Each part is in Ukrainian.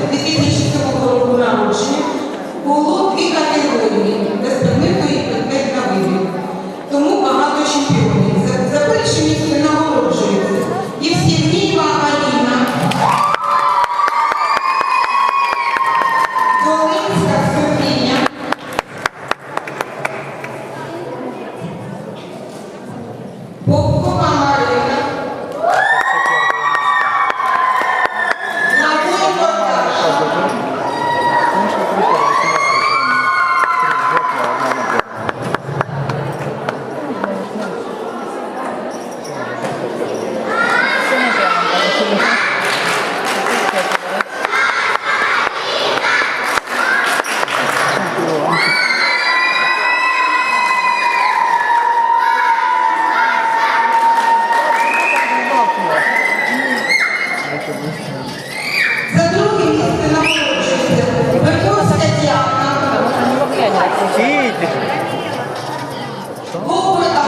You. Голуб, а,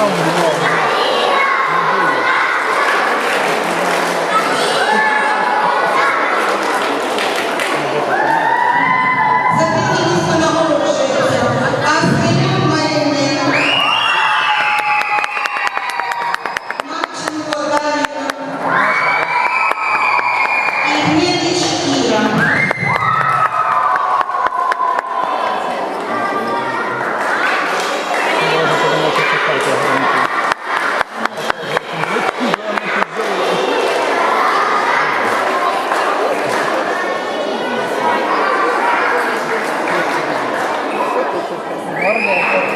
no more. Гордо.